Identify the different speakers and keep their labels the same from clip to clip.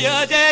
Speaker 1: yeah, yeah.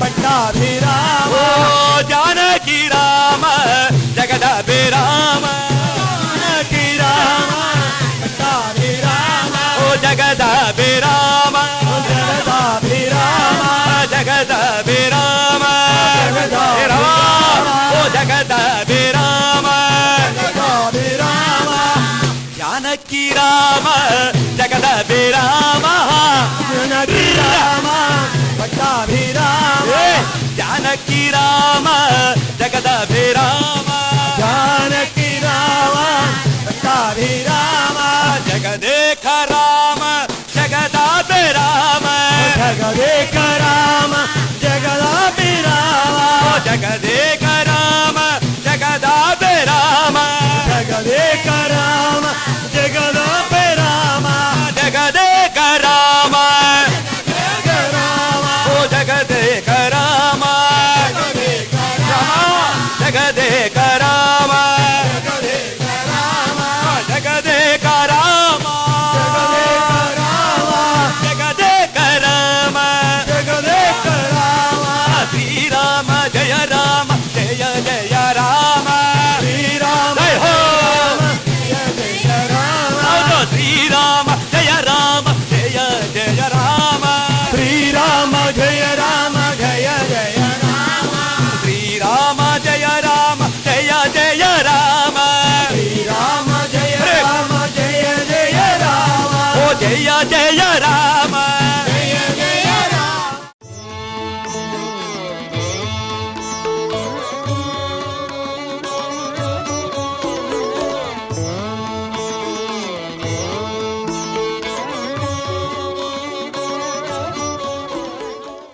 Speaker 1: பட்டா
Speaker 2: Janaki Rama జగదభిరామ
Speaker 3: Janaki Rama
Speaker 2: జగదాభిరామ జగదేక Rama జగదాభిరామ
Speaker 3: జగదేక Rama జగదాభిరామ
Speaker 2: జగదేక